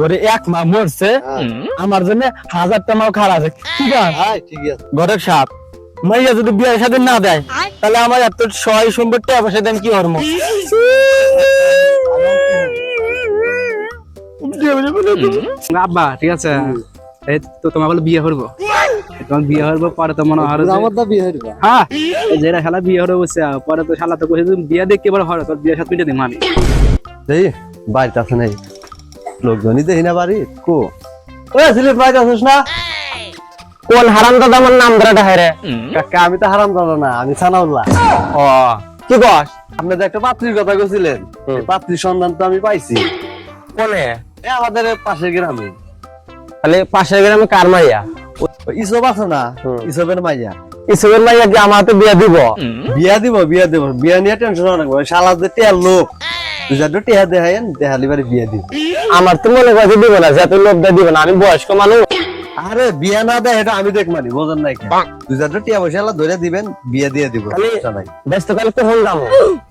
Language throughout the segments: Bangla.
তোরে এক মা মরছে হ্যাঁ। আমার জন্য হাজারটা মাও খারাপ আছে। ঠিক আছে হ্যাঁ ঠিক আছে। ঘরের সাপ মাইয়া যদি বিয়ের সাথে না দেয় তাহলে আমার এত সহায় টাকা পয়সা দেন কি হরমো আব্বা ঠিক আছে। এই তো তোমার বলে বিয়ে করব। তোমার বিয়ে করব পরে তো মনে হয় আমার তো বিয়ে হইবা হ্যাঁ যেটা শালা বিয়ে হরে বসে পরে তো শালা তো কইছে তুমি বিয়ে দেখতে পারো হরে তোর বিয়ে সাথে মিটে আমি এই বাড়িতে আছে নাই লোকজনই দেখি না বাড়ি কো? ওই সিলেট বাড়িতে আছিস না? কোন হারাম দাদা আমার নাম ধরে ঢাহে রে। কাকা আমি তো হারাম দাদা না আমি সানাউল্লাহ ও কি কস? আপনি যে একটা পাত্রীর কথা কইছিলেন এই পাত্রীর সন্ধান তো আমি পাইছি। কোনে? এই আমাদের পাশের গ্রামে। তাহলে পাশের গ্রামে কার মাইয়া? ইসব আছে না? ইসবের মাইয়া। ইসবের মাইয়া কি হাতে বিয়া দিব? বিয়া দিব বিয়া দিব বিয়া নিয়ে টেনশন রাখব শালা যে টেয়ার লোক। বিয়া দিব আমার তো মনে করছে দিব না যে দিব না আমি বয়স্ক মানুষ। আরে বিয়া না দেয় এটা আমি দেখ মানি বোঝেন নাই টিয়া পয়সা ধরে দিবেন বিয়া দিয়ে দিব। ব্যস্ত কালে কখন যাব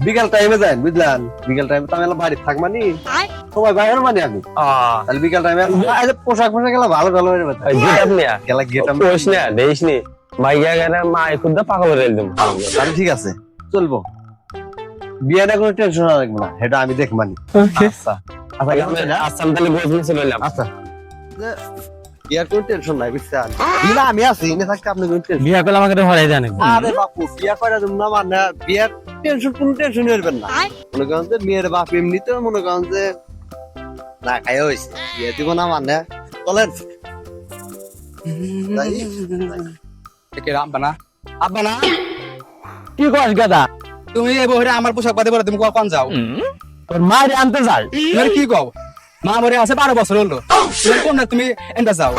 বিকাল টাইমে যান বুঝলেন? বিকাল টাইমে তো আমি বাড়ি থাক মানি। সময় বাইরে মানি আমি। তাহলে বিকাল টাইমে পোশাক পোশাক গেলা ভালো ভালো হয়ে যাবে নিয়া গেলা গেট কোষ না। গেলে মা পাকা তাহলে ঠিক আছে চলবো। বিয়া না কোনো টেনশন রাখব না এটা আমি দেখ মানি। আচ্ছা। আচ্ছা না? আসাম তাহলে বোঝ মিছিল হইলাম আচ্ছা। বিয়ার কোনো টেনশন নাই বুঝছেন বিনা আমি আছি এনে থাকতে আপনি কোনো টেনশন বিয়া করলে আমাকে হরাই দেন আরে বাপু বিয়া করে তুমি না মানে বিয়ার টেনশন কোনো টেনশন করবেন না। মনে করেন যে মেয়ের বাপ এমনিতেও মনে করেন যে না খাই হয়েছে বিয়ে দিব না মানে বলেন। তাই? কে আব্বা না আব্বা না কি কস গাদা? তুমি এই বহরে আমার পোশাক পাতি পরে তুমি কখন যাও? তোর মায়ের আনতে যাই তুমি কি কও? মা মরে আছে বারো বছর হলো। তুমি কোন না তুমি এন্ডা যাও।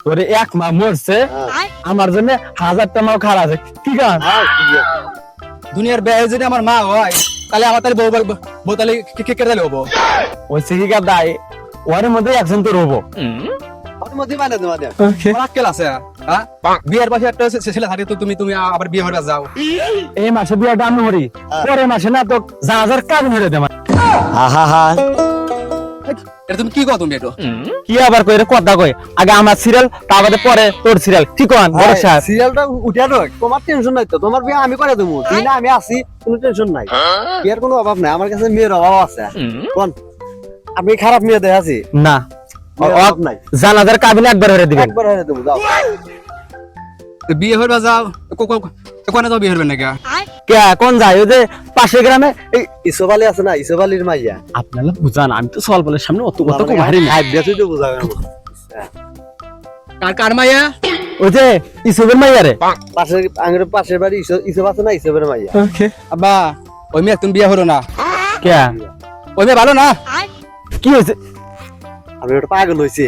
তোরে এক মা মরছে। আমার জন্য হাজারটা মাও খারাপ আছে। ঠিক আছে হ্যাঁ, দুনিয়ার ব্যয় যদি আমার মা হয় তাহলে আমার তাহলে বউ বউ তাহলে কি কি করে হব? ওই সিকি গাদাই ওর মধ্যে একজন তোর হব ওর মধ্যে মানে তোমার দেখ। আক্কেল আছে হ্যাঁ। বিয়ের পাশে একটা ছেলে থাকে তো তুমি তুমি আবার বিয়ে হয়ে যাও। এই মাসে বিয়াটা আমি হরি পরের মাসে না তো জাহাজের কাজ হয়ে দেবে। এটা তুমি কি কও তুমি এটা? কি আবার কই কথা কই আগে আমার সিরিয়াল তারপরে পরে তোর সিরিয়াল ঠিক আছে বড় সাহেব। সিরিয়ালটা উঠে রাখ তোমার টেনশন নাই তো। তোমার বিয়ে আমি করে দেবো তুই না আমি আছি কোনো টেনশন নাই। বিয়ের কোনো অভাব নাই আমার কাছে মেয়ের অভাব আছে। কোন? আমি খারাপ মেয়ে দেখা আছি না। নাই। জানাজার কাবিনে একবার হয়ে দিবেন। একবার হয়ে দেবো যাও। বিয়ে হয়ে যাও। কো- কো- কোনে যাও বিয়ে নাকি? কে কোন যায়? ওই যে পাশের গ্রামে এই ইসবালি আছে না ইসবালির মাইয়া। আপনারা বুঝান আমি তো সল বলের সামনে অত কত ভারি না। হাইপ তুই তো বুঝাবে না কার কার মাইয়া? ওই যে ইসুবের মাইয়া রে। পাশের আঙের পাশের বাড়ি ইসব ইসব আছে না ইসবের মাইয়া? আব্বা ওই মেয়ে তুমি বিয়ে হলো না। কে? ওই মেয়ে ভালো না? কি হয়েছে? আমি ওটা পাগল হয়েছে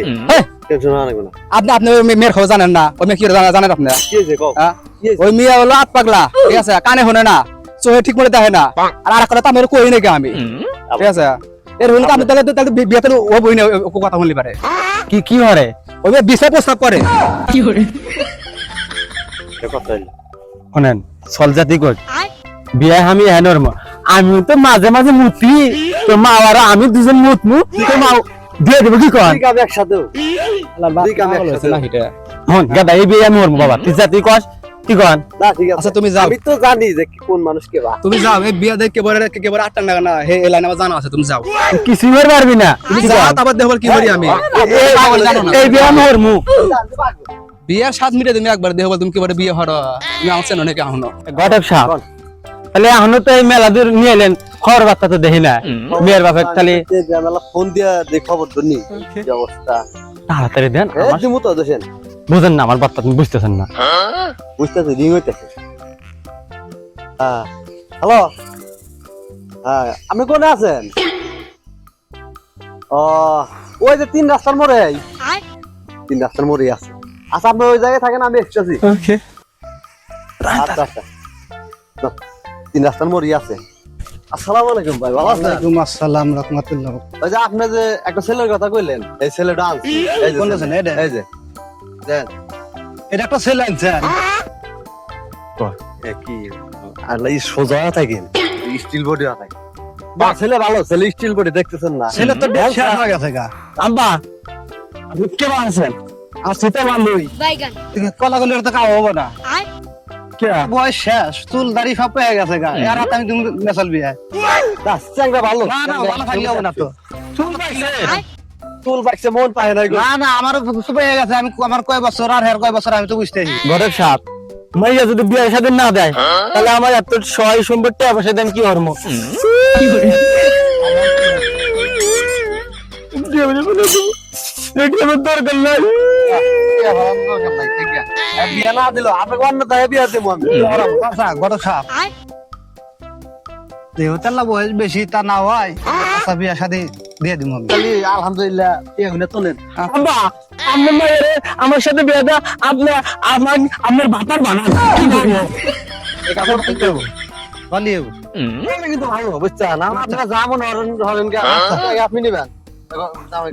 টেনশন না না। আপনি আপনি ওই মেয়ের খবর জানেন না? ওই মেয়ে কি জানা জানেন আপনি? কি হয়েছে কও? হ্যাঁ? কি ওই মেয়ে হলো আট পাগলা ঠিক আছে? কানে শোনে না চোখে ঠিক মতো দেখে না। আর আর একটা আমি কই নাকি আমি? ঠিক আছে? এর হলে আপনি তাহলে তাহলে বিয়েতে ও বই না কথা বললি পারে। কি কি হরে? ওই মেয়ে বিষয় প্রস্তাব করে। এটা কথা হইল। শোনেন কই। বিয়ে আমি হেনর আমি তো মাঝে মাঝে মুতি তো মা আর আমি দুজন মুতমু। তো মা দিয়ে দেবো কি কন দুই কাপ একসাথেও দুই একসাথে। না হিটে। হন গাদা এই বিয়ে আমি মরবো বাবা। তুই জাতি কস কি কন না ঠিক আছে। আচ্ছা তুমি যাও। আমি তো জানি যে কোন মানুষ কে বা। তুমি যাও এই বিয়ে দেখে কেবল কেবল আটটা না না হে এই লাইন আমার জানা আছে তুমি যাও। তুই কিছুই পারবি না। তুমি কি যাও তারপর দেখো কি করি আমি। এই- বিয়ে আমি মরমু বিয়ের সাত মিনিটে তুমি একবার দেখো তুমি কি বলে বিয়ে হর তুমি আসছে না নাকি এখনও? গটক সাহেব তাহলে এখনও তো এই মেলা দূর নিয়ে এলেন। খবর বার্তা তো দেখি না। মেয়ের বাপের তাহলে যে ফোন দিয়া যে খবর কি অবস্থা? তাড়াতাড়ি দেন তো বুঝেন না আমার বার্তা তুমি বুঝতেছেন না। বুঝতেছি রিং হইতেছে। হ্যাঁ। হ্যালো? হ্যাঁ আপনি কোনে আছেন? ও ওই যে তিন রাস্তার মোড়ে। তিন রাস্তার মোড়ে আছে। আচ্ছা আপনি ওই জায়গায় থাকেন আমি এসেছি আচ্ছা আচ্ছা। তিন রাস্তার মোড়ে আছে। আসসালামু আলাইকুম ভাই ভালো আছেন? ওয়ালাইকুম আসসালাম রাহমাতুল্লাহ। ওই যে আপনি যে একটা ছেলের কথা কইলেন এই ছেলেটা আনছি এই যে কোন ছেলে, ছেলে? এই যে। এটা একটা ছেলে আনছে। কি আর এই সোজা থাকেন। স্টিল বডি থাকে বা ছেলে ভালো ছেলে স্টিল বডি দেখতেছেন না। ছেলে তো শেষ হয়ে গেছে গা। আব্বা আপনি কেমন আছেন? আছি তো ভালোই কলা গলি তো খাওয়া হবে না। আর কে বয়স শেষ চুল দাড়ি সব পেয়ে গেছে গা। আর হাতে আমি তুমি মেসাল বিয়ে। না চ্যাংরা ভালো। না না ভালো থাকলে হবে না তো। চুল পাইছে। চুল মন পায় না না আমারও পেয়ে গেছে। আমি আমার কয় বছর আর হের কয় বছর আমি তো বুঝতেছি ঘরের সাপ। মাইয়া যদি বিয়ের সাথে না দেয় তাহলে আমার এত সহায় সম্পত্তি টাকা পয়সা দেন কি হরমো? দরকার নাই। বিয়া না দিল আপনাকে অন্য তাই বিয়া দেবো আমি গড় সাপ আর যেহেতু বয়স বেশি তা না হয় আচ্ছা বিয়া শাদি দিয়ে দিব আমি আলহামদুলিল্লাহ এগুলো তোলেন আব্বা আপনার মায়ের আমার সাথে বিয়ে দেওয়া আপনার আমার আপনার ভাতার বানান কিন্তু ভালো বুঝছেন আপনারা যা মনে হরেন হরেন কে আচ্ছা, আপনি নিবেন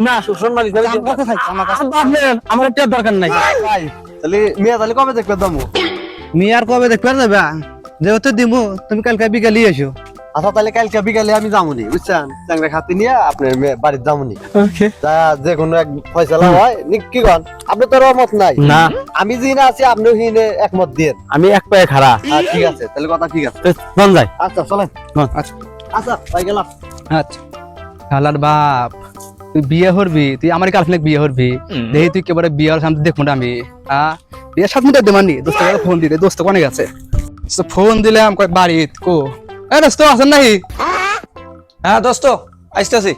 না শোষণ মালিক দাম থাকছে? আমার কাছে। আমার একটা দরকার নাই। ভাই তাহলে মেয়ে তাহলে কবে দেখবে দমু? মেয়ে আর কবে দেখবে যাবে? যেহেতু দিব তুমি কালকে বিকালে এসো আচ্ছা তাহলে কালকে বিকালে আমি যামুনি বুঝছেন? খাতে নিয়ে আপনার বাড়ির যামুনি। তা যে কোনো এক ফয়সালা হয় কি কন? আপনি তো মত নাই। না। আমি যে না আছি আপনিও হিনে একমত দিয়ে আমি এক পায়ে খাড়া। ঠিক আছে তাহলে কথা ঠিক আছে। মন যায় আচ্ছা চলেন। আচ্ছা আচ্ছা ভাই গেলাম। আচ্ছা। শালার বাপ। তুই বিয়ে করবি তুই আমার গার্লফ্রেন্ড বিয়ে করবি। দেখি তুই কেবারে বিয়ে হওয়ার সামনে দেখুন আমি। হ্যাঁ বিয়ের সাত মিনিট দেমানি দোস্ত ফোন দিলে? দোস্ত অনেক আছে ফোন দিলাম কয় বাড়িত কো। এ দোস্ত আছেন নাকি? হ্যাঁ দোস্ত আসতেছি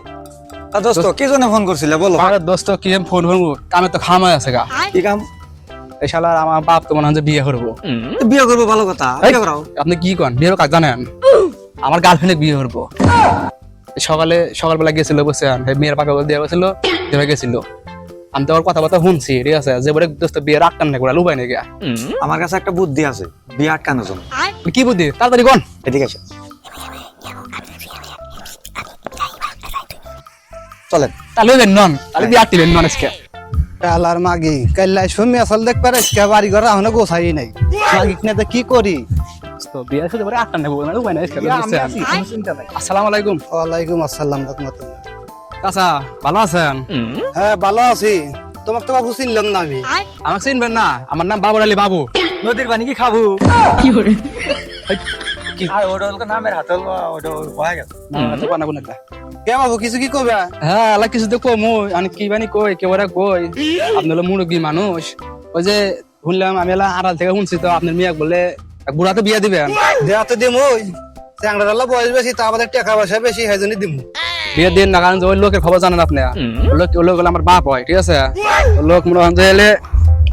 দোস্ত কি জন্য ফোন করছিলে বলো? দোস্ত কি আমি ফোন কামে তো আছে গা। কি কাম? এই শালার আমার বাপ তো মনে হয় বিয়ে করব। বিয়ে করব ভালো কথা। বিয়ে আপনি কি কন বিয়ের কাজ জানেন? আমার গার্লফ্রেন্ডে বিয়ে করব। সকালে সকালবেলা গেছিল সেই মেয়ের পাকা দিয়ে গেছিল দেবে গেছিল। আমি তো কথাবার্তা শুনছি ঠিক আছে? যে বলে দোস্ত বিয়ে রাখতাম না করে লুবাই নাকি আমার কাছে একটা বুদ্ধি আছে বিয়ে আটকানোর জন্য। কি বুদ্ধি? তাড়াতাড়ি কোন এদিকে আছে। চলেন। তাহলে দেন নন তাহলে দিয়ে আটটিলেন নন আজকে। আলার মাগি কাল্লাই আসল দেখ পারে বাড়ি ঘর এখনও গোছাই নাই। মাগিক না কি করি? তো বিয়ে শুধু পরে আটটা নেব না লুবাই না আজকে আসসালামু আলাইকুম। ওয়ালাইকুম আসসালাম রহমতুল্লাহ। চাচা ভালো আছেন? হ্যাঁ ভালো আছি। তোমার তো বাবু চিনলাম না আমি। আমাকে চিনবেন না। আমার নাম বাবুর আলী বাবু। নদীর পানি কি খাব? কি করে? কিছু কি কবে হ্যাঁ আল্লাহ কিছু তো কমো। আমি কি বানি কই কেবরা কই? আপনি হলো মুরব্বী মানুষ। ওই যে শুনলাম আমি আড়াল থেকে শুনছি তো আপনার মেয়ে বলে বুড়াতে বিয়ে দিবেন দেয়া দিম ওই চ্যাংড়া বয়স বেশি তা আমাদের টাকা পয়সা বেশি হয় জন্য দিম। বিয়ে দিন না কারণ যে ওই লোকের খবর জানেন আপনি? লোক ওই লোক আমার বাপ হয় ঠিক আছে? লোক মনে হয় যে এলে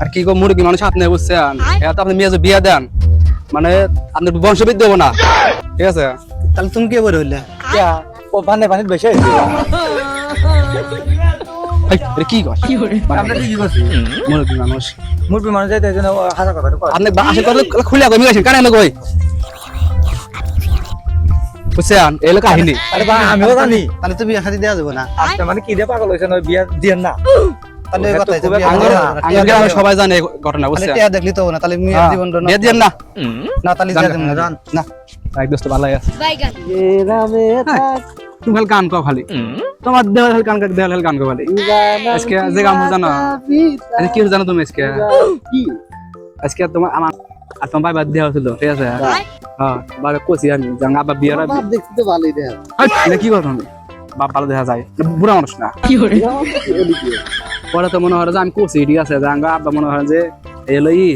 আর কি কো মুরব্বী মানুষ আপনি বুঝছেন? এটা তো আপনি মেয়ে যে বিয়ে দেন মানে আপনার বংশবৃদ্ধি হব না ঠিক আছে? তাহলে তুমি কে বলে হইলে? ও পানি পানি বেশি কি কর? আমরা কি করছি? মুরব্বী মানুষ। মুরবি মানুষ যাইতে জন্য হাজার কথা আপনি আসে কথা খুলে কই মিগাছেন কানে এনে কই? বুঝছেন এই লোক কাহিনী আরে বা আমিও জানি। তাহলে তো বিয়ে শাদি দেওয়া যাবে না। আজকে মানে কি দিয়ে পাগল বিয়ে দিয়ে না? সবাই জানে ঘটনা বুঝছেন? দেখলি তো না তাহলে হ্যাঁ, জীবন না। না তাহলে না। এক দোস্ত ভালো আছে। তুমি খালি গান কও খালি তোমার দেওয়াল খালি গান খালি গান কও খালি। আজকে যে গান জানো আজকে কি জানো তুমি আজকে? আজকে তোমার আমার আর তোমার ভাই বাদ দেওয়া ছিল ঠিক আছে? হ্যাঁ বাবা কোচি আমি জান বিয়ে দেখতে তো ভালোই দেয় কি কথা তুমি? বাপ ভালো দেখা যায় বুড়া মানুষ না। কি করে? পরে তো মনে হয় যে আমি কোচি ঠিক আছে? জাঙ্গা আব্বা মনে হয় যে এলো ই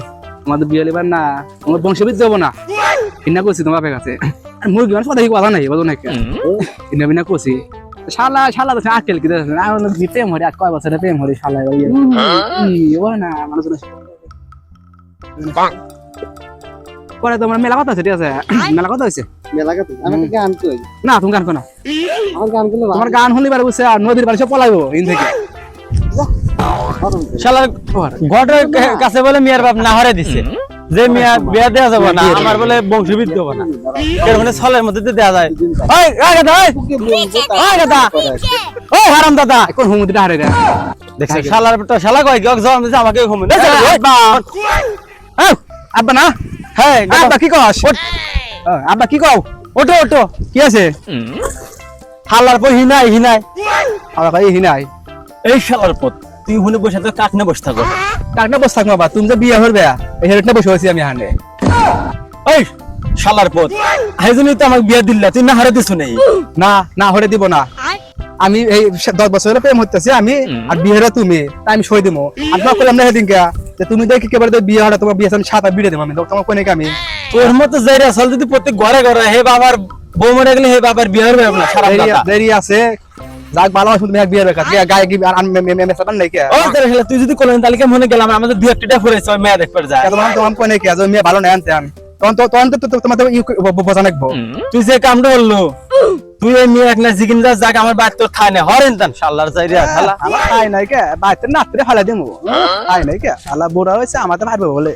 তোমাদের বিয়ে লিবার না তোমার বংশবিদ যাব না। কিনা করছি তোমার বাপের কাছে। আর মুরগি মানুষ কথা নাই বলো নাকি কিনা বিনা করছি শালা শালা তো আকেল কি কি প্রেম হরি আর কয় বছরে প্রেম হরি শালা ইয়ে। বলে না মানুষ পরে তোমার মেলা কথা আছে ঠিক আছে? মেলা কথা হয়েছে? মেলা কথা আমি একটা গান কই? না তুমি গান না। আমার গান করলে তোমার গান শুনলি পারে বুঝছে আর নদীর বাড়ি সব পলাইবো ইন থেকে। শালার ঘরের কাছে বলে মিয়ার বাপ না হরে দিছে। যে মিয়া বিয়া দেয়া যাবে না আমার বলে বংশবৃদ্ধি হবে না। এর মানে ছলের মধ্যে দিয়ে দেওয়া যায়। ওই ওই দাদা ওই। ওই দাদা। ওই হারাম দাদা। কোন হুমুদিটা হারে রে দেখছি শালার তো শালা কয় দিছে আমাকে আব্বা। না? হ্যাঁ আব্বা কি কস? আব্বা কি কও? ওটো ওটো কি আছে? হালার পর হিনাই হিনাই ভাই হিনাই এই শালার পথ তুই হুনে বসে তো কাটনে বসে থাকো। বস থাক বাবা তুমি যে বিয়ে এই বসে আছি আমি হানে। এই শালার পথ হাইজনি তো আমাকে বিয়া দিল্লা তুই না হারে দিছু নেই। না না হরে দিব না। আমি এই দশ বছরের প্রেম হতেছি আমি আর বিয়েরা তুমি তাই আমি সই দিব আর তোমার করলাম না সেদিনকে যে তুমি দেখি কেবল তো বিয়ে হঠাৎ তোমার বিয়ে আমি সাত বিড়ে দেবো আমি তোমার কোনে আমি? তোর মতো যাইরা আসল যদি প্রত্যেক ঘরে ঘরে হে বাবার বউ মরে গেলে হে বাবার বিয়ে হবে না সারা দেরি আছে যাক ভালো আছে তুমি এক বিয়ের বেকার গায়ে কি আর মেসাবান নাই কে? ও তোর শালা তুই যদি কোলেন তালিকা মনে গেলাম? আমাদের দুই একটা ফুরেছে ওই মেয়ে দেখবার যায়। তোমার তোমার কোনে কে? যে মেয়ে ভালো নাই আনতে আন। তখন তো তখন তো তোমার বোঝা নাকবো তুই যে কামটা বলল তুই এই মেয়ে এক না জিগিন যা যাক আমার বাড়ি তোর খায় না হরেন তান শাল্লার যাইরা খালা আমার খাই নাই কে? বাইতে নাত্রে ফালা দিমু। খাই নাই কে? আলা বুড়া হয়েছে আমাদের মারবে বলে।